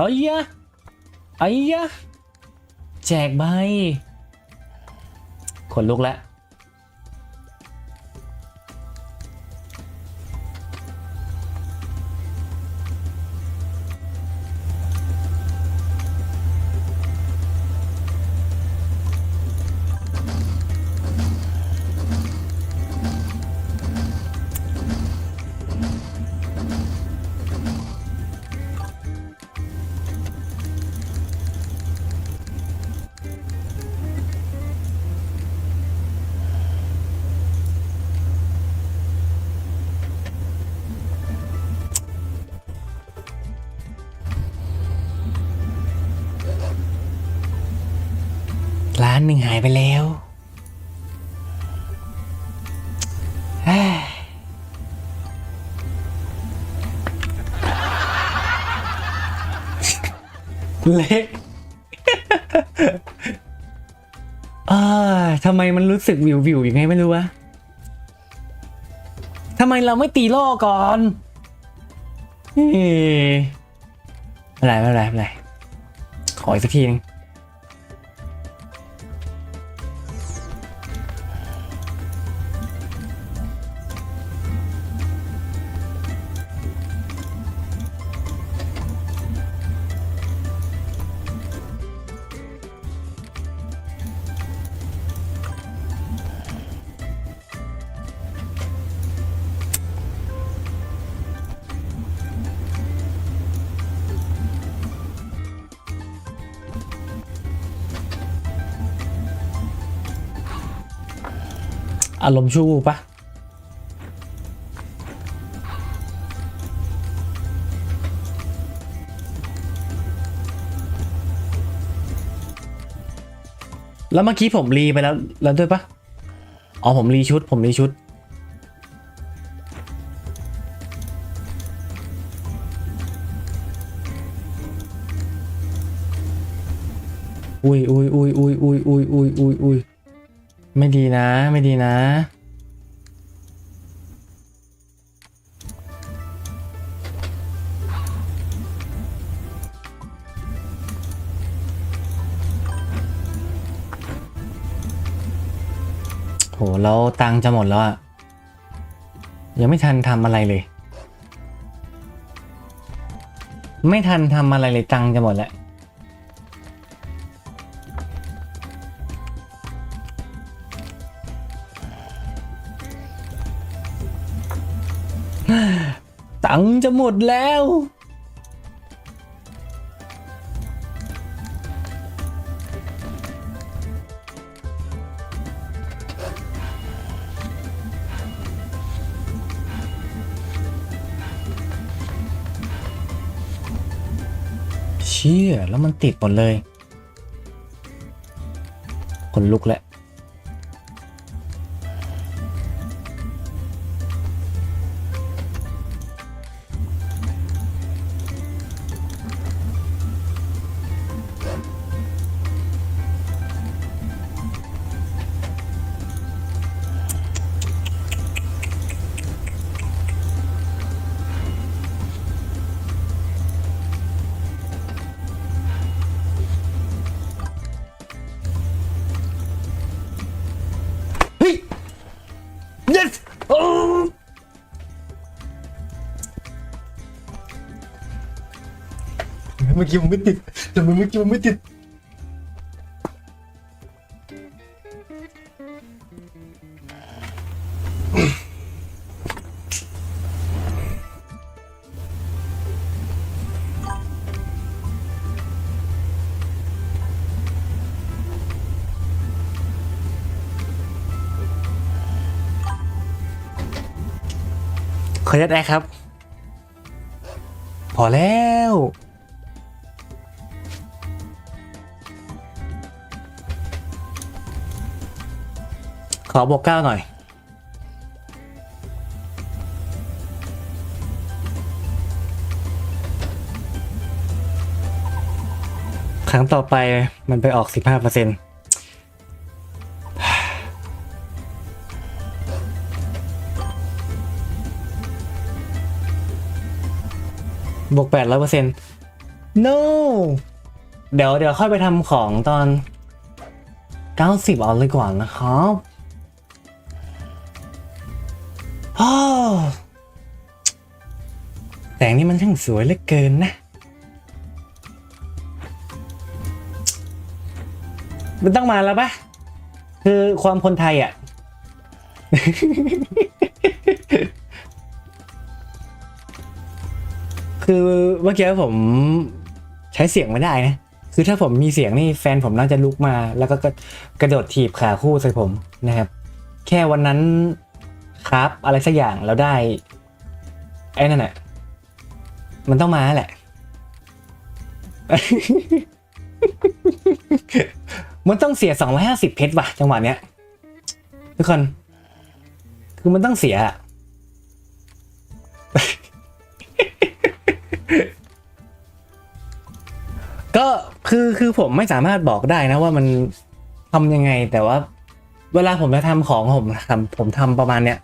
เอ้ยยะเอ้ยยะแจกใบขนลุกแล้ว ร้านหนึ่งหายไปแล้วเฮ้ยเละอ่าทำไมมันรู้สึกวิววิวยังไงไม่รู้วะทำไมเราไม่ตีโล่ก่อนเฮ้ยไม่ไรไม่ไรไม่ไรขออีกสักทีนึง อารมณ์ชั่ววูบปะแล้วเมื่อกี้ผมรีไปแล้วแล้วด้วยปะอ๋อผมรีชุด ผมรีชุด อุ้ยอุ้ยอุ้ยอุ้ยอุ้ยอุ้ยอุ้ยอุ้ย ไม่ดีนะ ไม่ดีนะ โห แล้วตังค์จะหมดแล้วอะยังไม่ทันทำอะไรเลย ไม่ทันทำอะไรเลยตังค์จะหมดแล้ว ตังจะหมดแล้ว เชี่ย แล้วมันติดหมดเลย คนลุกแล้ว yes เมื่อกี้มันไม่ติดแต่เมื่อกี้มันไม่ติด ขออนุญาตแอครับ พอแล้ว ขอบอกเก้าหน่อยครั้งต่อไปมันไปออก 15%เปอร์เซ็นต์ บวกแปดร้อยเปอร์เซ็นต์ no เดี๋ยวเดี๋ยวค่อยไปทำของตอน90เอาเลยก่อนนะครับอ้าวแต่งนี่มันช่างสวยเหลือเกินนะ มันต้องมาแล้วปะคือความคนไทยอะ คือเมื่อกี้ผมใช้เสียงไม่ได้นะ คือถ้าผมมีเสียงนี่แฟนผมน่าจะลุกมา แล้วก็กระกระโดดถีบขาคู่ใส่ผมนะครับ แค่วันนั้นครับอะไรสักอย่างแล้วได้ ไอ้นั่นแหละมันต้องมาแหละ มันต้องเสีย250เพชรว่ะ จังหวะเนี้ยทุกคน คือมันต้องเสียอะ ก็คือคือผมไม่สามารถบอกได้นะว่ามันทำยังไง แต่ว่า เวลาผมจะทำของผมทำผมทำประมาณเนี้ย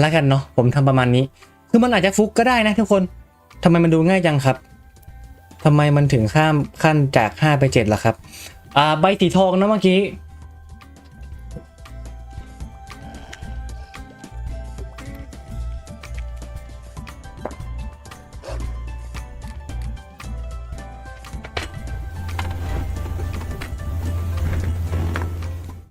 แล้วกันเนาะผมทำประมาณนี้ คือมันอาจจะฟุกก็ได้นะทุกคนทำไมมันดูง่ายจังครับทำไมมันถึงข้ามขั้นจาก 5 ไป7ล่ะครับ อ่า ใบสีทองนะเมื่อกี้